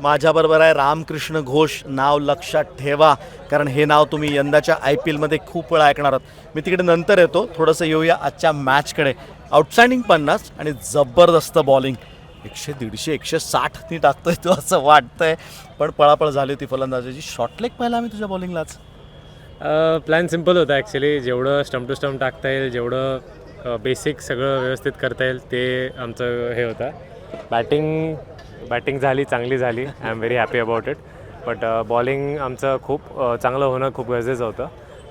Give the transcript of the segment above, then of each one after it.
माझ्याबरोबर आहे रामकृष्ण घोष. नाव लक्षात ठेवा कारण हे नाव तुम्ही यंदाच्या आय पी एलमध्ये खूप वेळा ऐकणार आहात. मी तिकडे नंतर येतो थोडंसं येऊया आजच्या मॅचकडे. आउटस्टँडिंग पन्नास आणि जबरदस्त बॉलिंग. एकशे दीडशे एकशे साठनी टाकतोय तो असं वाटतंय. पण पळापळ झाली होती फलंदाजाची. शॉर्टलेग पाहिला आम्ही तुझ्या बॉलिंगलाच प्लॅन सिंपल होता ॲक्च्युली जेवढं स्टम्प टू स्टम्प टाकता येईल जेवढं बेसिक सगळं व्यवस्थित करता येईल ते आमचं हे होतं. बॅटिंग बॅटिंग झाली चांगली झाली. I am very happy about it but bowling आमचं खूप uh, चांगलं होणं खूप गरजेचं होतं.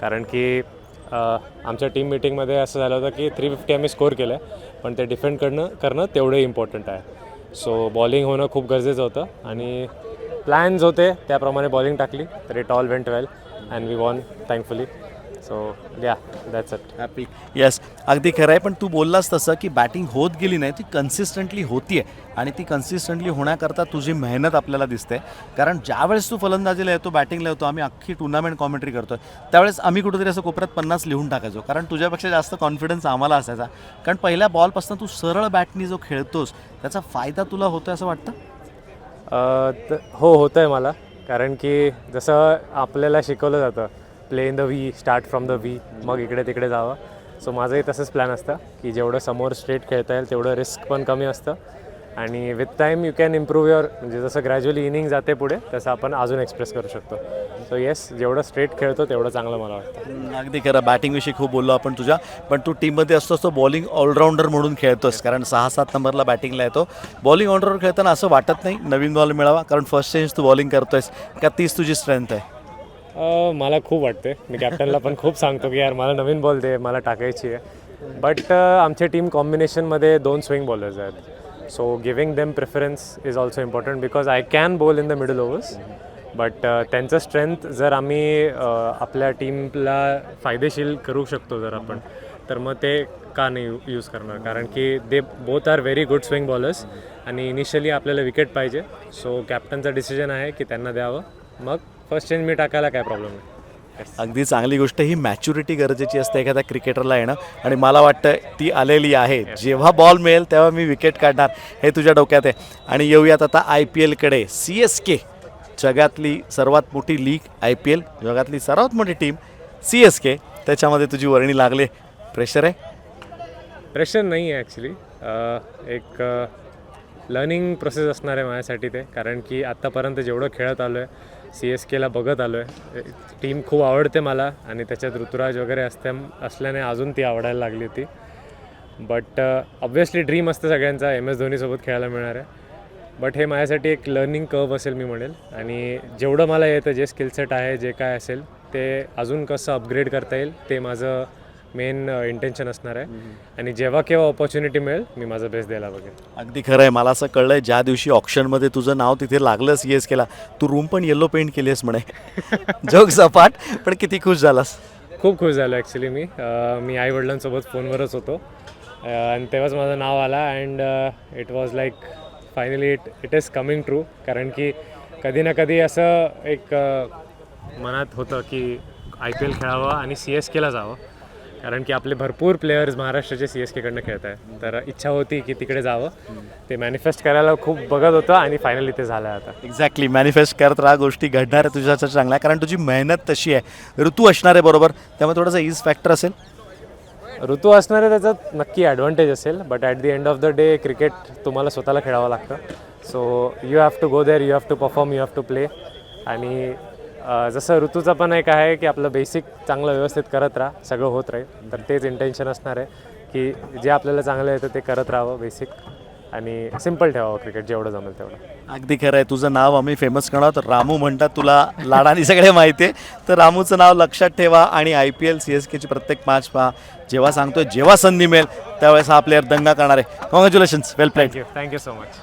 कारण की uh, आमच्या टीम मिटिंगमध्ये असं झालं होतं की थ्री फिफ्टी आम्ही स्कोर केलं. आहे पण ते डिफेंड करणं करणं तेवढं इम्पॉर्टंट आहे. सो बॉलिंग होणं खूप गरजेचं होतं. आणि प्लॅन्स होते त्याप्रमाणे बॉलिंग टाकली. तर it all went well and we won thankfully so yeah that's it happy yes अगदी खरं आहे पण तू बोललास तसं की बॅटिंग होत गेली नाही ती कन्सिस्टंटली होती आहे आणि ती कन्सिस्टंटली होण्याकरता तुझी मेहनत आपल्याला दिसते. कारण ज्यावेळेस तू फलंदाजीला येतो बॅटिंगला येतो आम्ही अख्खी टुर्नामेंट कॉमेंट्री करतो त्यावेळेस आम्ही कुठेतरी असं कोपऱ्यात पन्नास लिहून टाकायचो. कारण तुझ्यापेक्षा जास्त कॉन्फिडन्स आम्हाला असायचा. कारण पहिल्या बॉलपासून तू सरळ बॅटनी जो खेळतोस त्याचा फायदा तुला होतोय असं वाटतं? अ, त- हो होतं आहे मला. कारण की जसं आपल्याला शिकवलं जातं play in the V start from the V मग इकडे तिकडे जावं. सो माझंही तसंच प्लॅन असतं की जेवढं समोर स्ट्रेट खेळता येईल तेवढं रिस्क पण कमी असतं. आणि with time you can improve your म्हणजे जसं ग्रॅज्युअली इनिंग जाते पुढे तसं आपण अजून एक्सप्रेस करू शकतो. सो येस जेवढं स्ट्रेट खेळतो तेवढं चांगलं मला वाटतं. अगदी खरं. बॅटिंगविषयी खूप बोललो आपण तुझ्या. पण तू टीममध्ये असतोस तो बॉलिंग ऑलराऊंडर म्हणून खेळतोस. कारण सहा सात नंबरला बॅटिंगला येतो. बॉलिंग ऑलराऊंडर खेळताना असं वाटत नाही नवीन बॉल मिळावा. कारण फर्स्ट चेंज तू बॉलिंग करतोयस. का तीच तुझी स्ट्रेंथ आहे? मला खूप वाटते. मी कॅप्टनला पण खूप सांगतो की यार मला नवीन बॉल दे मला टाकायची आहे. बट आमच्या टीम कॉम्बिनेशनमध्ये दोन स्विंग बॉलर्स आहेत. So giving them preference is also important because I can bowl in the middle overs but त्यांचं स्ट्रेंथ जर आम्ही आपल्या टीमला फायदेशीर करू शकतो जर आपण तर मग ते का नाही यूज करणार? कारण की they both are very good swing bowlers आणि इनिशियली आपल्याला विकेट पाहिजे. सो कॅप्टनचा डिसिजन आहे की त्यांना द्यावं. मग फर्स्ट चेंज मी टाकायला काय प्रॉब्लेम नाही. अगदी चांगली गोष्ट ही मॅच्युरिटी गरजेची असते एखाद्या क्रिकेटरला येणं. आणि मला वाटतं ती आलेली आहे. जेव्हा बॉल मिळेल तेव्हा मी विकेट काढणार. हे तुझ्या डोक्यात आहे. आणि येऊयात आता आय पी एलकडे सी एस के जगातली सर्वात मोठी लीग आय पी एल जगातली सर्वात मोठी टीम सी एस के त्याच्यामध्ये तुझी वर्णी लागले. प्रेशर आहे? प्रेशर नाही आहे ॲक्च्युली एक लर्निंग प्रोसेस असणार आहे माझ्यासाठी ते. कारण की आत्तापर्यंत जेवढं खेळत आलो आहे सी एस केला बघत आलो आहे टीम खूप आवडते मला आणि त्याच्यात ऋतुराज वगैरे असत्या असल्याने अजून ती आवडायला लागली होती. बट ऑब्व्हियसली ड्रीम असतं सगळ्यांचा एम एस धोनीसोबत खेळायला मिळणार आहे. बट हे माझ्यासाठी एक लर्निंग कर्व असेल मी म्हणेल. आणि जेवढं मला येतं जे स्किलसेट आहे जे काय असेल ते अजून कसं अपग्रेड करता येईल ते माझं मेन इंटेन्शन असणार आहे. आणि जेव्हा केव्हा ऑपॉर्च्युनिटी मिळेल मी माझा बेस्ट द्यायला बघेन. अगदी खरं आहे. मला असं कळलंय ज्या दिवशी ऑप्शनमध्ये तुझं नाव तिथे लागलं सी एस केला तू रूम पण येलो पेंट केली आहेस म्हणे. जोक सपाट पण किती खुश झालास. खूप खुश झालो ॲक्च्युली मी. अं, मी आईवडिलांसोबत फोनवरच होतो. अं, आणि तेव्हाच माझं नाव आला and it was like finally it it is coming true कारण की कधी ना कधी असं एक अं, मनात होतं की आय पी एल खेळावं आणि सी एस केला जावं. कारण की आपले भरपूर प्लेयर्स महाराष्ट्राचे सी एस केकडनं खेळत आहे तर इच्छा होती की तिकडे जावं. ते मॅनिफेस्ट करायला खूप बघत होतं आणि फायनली ते झालं आता. एक्झॅक्टली मॅनिफेस्ट करत राहा गोष्टी घडणार आहे तुझ्यासाठी चांगल्या. कारण तुझी मेहनत तशी आहे. ऋतू असणार आहे बरोबर. त्यामुळे थोडासा इज फॅक्टर असेल. ऋतू असणारे त्याच्यात नक्की ॲडव्हान्टेज असेल. But at the end of the day cricket तुम्हाला स्वतःला खेळावं लागतं. So you have to go there you have to perform you have to play आणि जसं ऋतूचं पण एक आहे की आपलं बेसिक चांगलं व्यवस्थित करत राहा सगळं होत राहील. तर तेच इंटेन्शन असणार आहे की जे आपल्याला चांगलं येतं ते करत राहावं बेसिक आणि सिंपल ठेवावं क्रिकेट जेवढं जमेल तेवढं. अगदी खरं आहे. तुझं नाव आम्ही फेमस करणार आहोत. रामू म्हणतात तुला लाडाने सगळे माहिती आहे. तर रामूचं नाव लक्षात ठेवा आणि I P L C S केची प्रत्येक मॅच पहा. जेव्हा सांगतोय जेव्हा संधी मिळेल त्यावेळेस हा प्लेअर दंगा करणार आहे. Congratulations well thank you thank you so much